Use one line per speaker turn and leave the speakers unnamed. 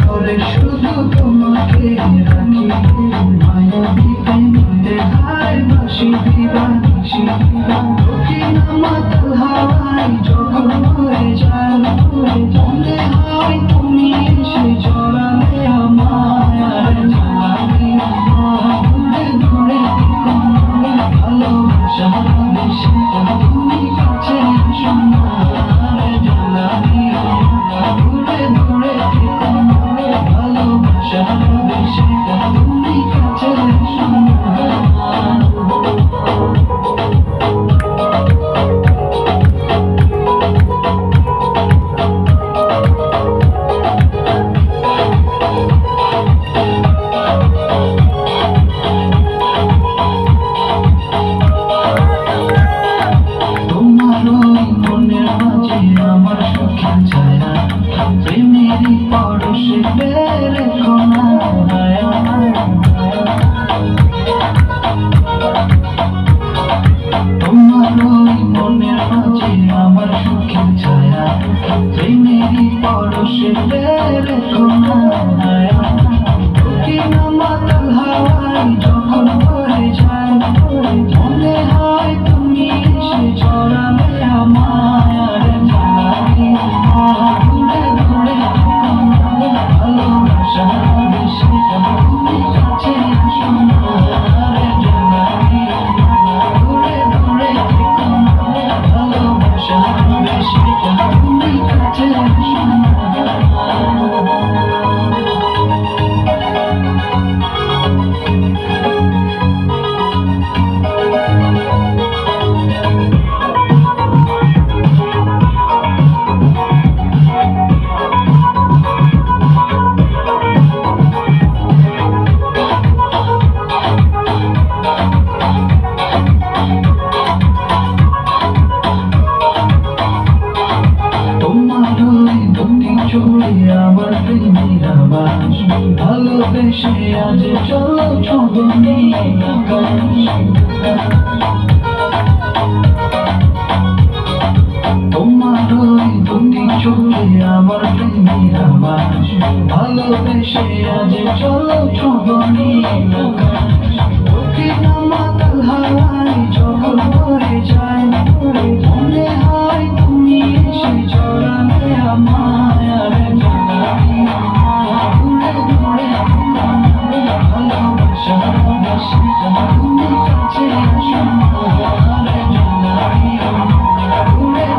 ঘরে শুধু তোমাকে রাখি। মায়া দিতে মনে হায় বাসি দিবা বাসি দিবা দক্ষিণা মাতাল হাওয়া? আমার সখী ছায়া প্রেমের পরশে রেখো না তোমার মনের মাঝে আমার সখী ছায়া প্রেমের পরশে রেখো না আবার ভালোবেসে আজ চলো ছবনি তোমার ওই দুটি চোখে আমার প্রেমী আমার ভালোবেসে আজ Thank you.